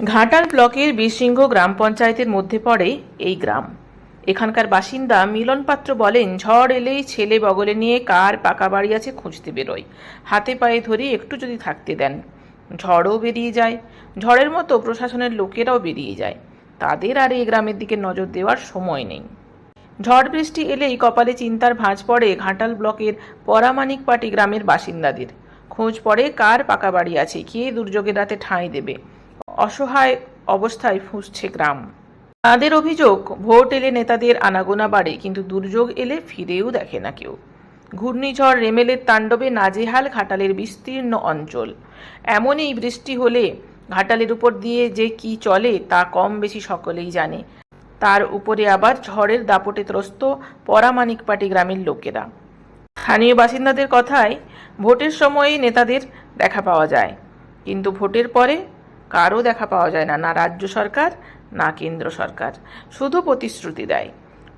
ঘাটাল ব্লকের বীরসিংহ গ্রাম পঞ্চায়েতের মধ্যে পড়ে এই গ্রাম। এখানকার বাসিন্দা মিলন পাত্র বলেন, ঝড় এলেই ছেলে বগলে নিয়ে কার পাকা বাড়ি আছে খুঁজতে বেরোয়। হাতে পায়ে ধরে একটু যদি থাকতে দেন। ঝড়ও বেরিয়ে যায়। ঝড়ের মতো প্রশাসনের লোকেরাও বেরিয়ে যায়। তাদের আর এই গ্রামের দিকে নজর দেওয়ার সময় নেই। ঝড় বৃষ্টি এলেই কপালে চিন্তার ভাঁজ পড়ে ঘাটাল ব্লকের পরামানিকপাটি গ্রামের বাসিন্দাদের। খোঁজ পড়ে কার পাকা বাড়ি আছে, কে দুর্যোগের রাতে ঠাঁই দেবে। অসহায় অবস্থায় ফুঁসছে গ্রাম। তাদের অভিযোগ, ভোট এলে নেতাদের আনাগোনা বাড়ে, কিন্তু দুর্যোগ এলে ফিরেও দেখে না কেউ। ঘূর্ণিঝড় রেমেলের তাণ্ডবে নাজেহাল ঘাটালের বিস্তীর্ণ অঞ্চল। এমনই বৃষ্টি হলে ঘাটালের উপর দিয়ে যে কি চলে, তা কম বেশি সকলেই জানে। তার উপরে আবার ঝড়ের দাপটে ত্রস্ত পরামানিকপাটি গ্রামের লোকেরা। স্থানীয় বাসিন্দাদের কথায়, ভোটের সময়ে নেতাদের দেখা পাওয়া যায়। কিন্তু ভোটের পরে কারও দেখা পাওয়া যায় না না রাজ্য সরকার, না কেন্দ্র সরকার। শুধু প্রতিশ্রুতি দেয়।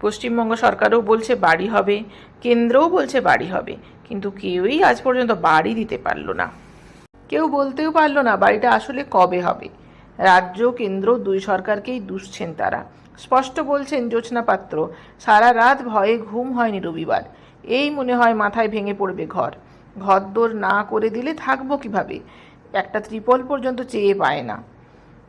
পশ্চিমবঙ্গ সরকারও বলছে বাড়ি হবে, কেন্দ্রও বলছে বাড়ি হবে, কিন্তু কেউই আজ পর্যন্ত বাড়ি দিতে পারল না। কেউ বলতেও পারল না বাড়িটা আসলে কবে হবে। রাজ্য, কেন্দ্র, দুই সরকারকেই দুষছেন তারা। স্পষ্ট বলছেন জ্যোৎস্না পাত্র, সারা রাত ভয়ে ঘুম হয়নি রবিবার। এই মনে হয় মাথায় ভেঙে পড়বে ঘর। ঘরদোর না করে দিলে থাকব কীভাবে? একটা ত্রিপল পর্যন্ত চেয়ে পায় না।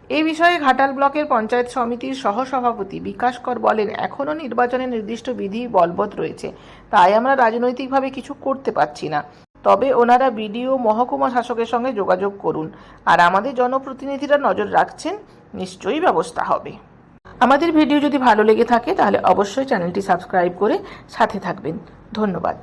এ বিষয়ে ঘাটাল ব্লকের পঞ্চায়েত সমিতির সহসভাপতি বিকাশ কর বলেন, এখনও নির্বাচনের নির্দিষ্ট বিধি বলবৎ রয়েছে। তাই আমরা রাজনৈতিকভাবে কিছু করতে পারছি না। তবে ওনারা বিডিও, মহকুমা শাসকের সঙ্গে যোগাযোগ করুন। আর আমাদের জনপ্রতিনিধিরা নজর রাখছেন, নিশ্চয়ই ব্যবস্থা হবে। আমাদের ভিডিও যদি ভালো লেগে থাকে, তাহলে অবশ্যই চ্যানেলটি সাবস্ক্রাইব করে সাথে থাকবেন। ধন্যবাদ।